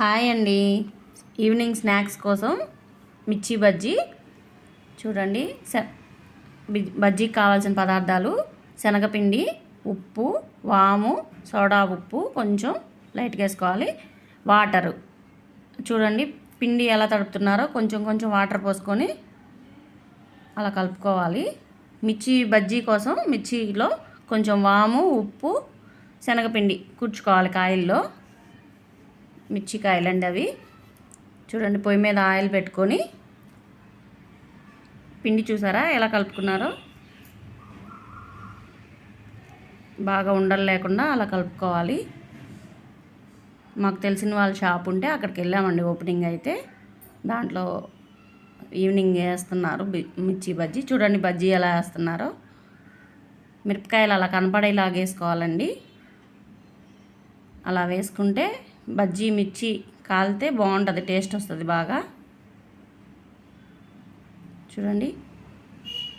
Hi అండి. Evening snacks కోసం మిర్చి బజ్జీ. చూడండి శ బజ్జీకి కావాల్సిన పదార్థాలు శనగపిండి ఉప్పు వాము సోడా ఉప్పు కొంచెం లైట్గా వేసుకోవాలి. వాటరు. చూడండి పిండి ఎలా తడుపుతున్నారో కొంచెం కొంచెం వాటర్ పోసుకొని అలా కలుపుకోవాలి. మిర్చి బజ్జీ కోసం మిర్చిలో కొంచెం వాము ఉప్పు శనగపిండి కూర్చుకోవాలి కాయల్లో. మిర్చి అండి అవి చూడండి పొయ్యి మీద ఆయిల్ పెట్టుకొని పిండి చూసారా ఎలా కలుపుకున్నారో? బాగా ఉండలు లేకుండా అలా కలుపుకోవాలి. మాకు తెలిసిన వాళ్ళ షాప్ ఉంటే అక్కడికి వెళ్ళామండి ఓపెనింగ్ అయితే. దాంట్లో ఈవినింగ్ వేస్తున్నారు బి- మిర్చి బజ్జీ. చూడండి బజ్జీ ఎలా వేస్తున్నారో. మిరపకాయలు అలా కనపడేలాగా వేసుకోవాలండి. అలా వేసుకుంటే బజ్జీ మిర్చి కాలితే బాగుంటుంది టేస్ట్ వస్తుంది బాగా. చూడండి.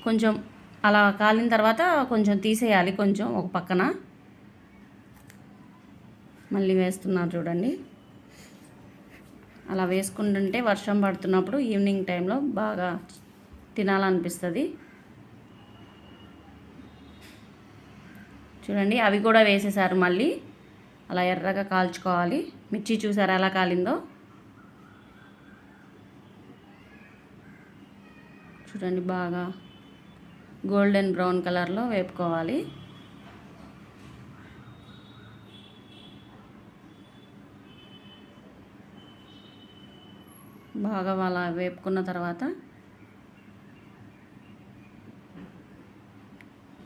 కొంచెం అలా కాలిన తర్వాత కొంచెం తీసేయాలి కొంచెం ఒక పక్కన. మళ్ళీ వేస్తున్నారు చూడండి. అలా వేసుకుంటుంటే వర్షం పడుతున్నప్పుడు ఈవినింగ్ టైంలో బాగా తినాలనిపిస్తుంది. చూడండి అవి కూడా వేసేసారు మళ్ళీ. అలా ఎర్రగా కాల్చుకోవాలి. మిర్చి చూసారా ఎలా కాలిందో? చూడండి బాగా గోల్డెన్ బ్రౌన్ కలర్లో వేపుకోవాలి. బాగా అలా వేపుకున్న తర్వాత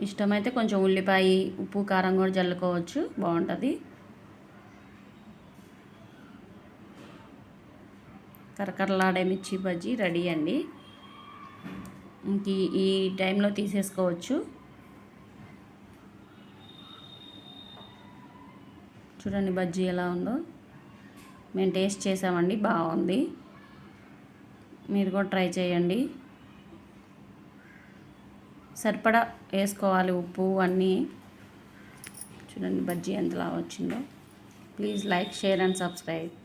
ఇష్టమైతే కొంచెం ఉల్లిపాయ ఉప్పు కారం కూడా జల్లుకోవచ్చు. బాగుంటుంది. కరకరలాడే మిర్చి బజ్జీ రెడీ అండి. ఇంక ఈ- ఈ టైంలో తీసేసుకోవచ్చు. చూడండి బజ్జీ ఎలా ఉందో. మేము టేస్ట్ చేసామండి బాగుంది. మీరు కూడా ట్రై చేయండి. సరిపడా వేసుకోవాలి ఉప్పు అన్నీ. చూడండి బజ్జీ ఎంతలా వచ్చిందో. Please like share and subscribe.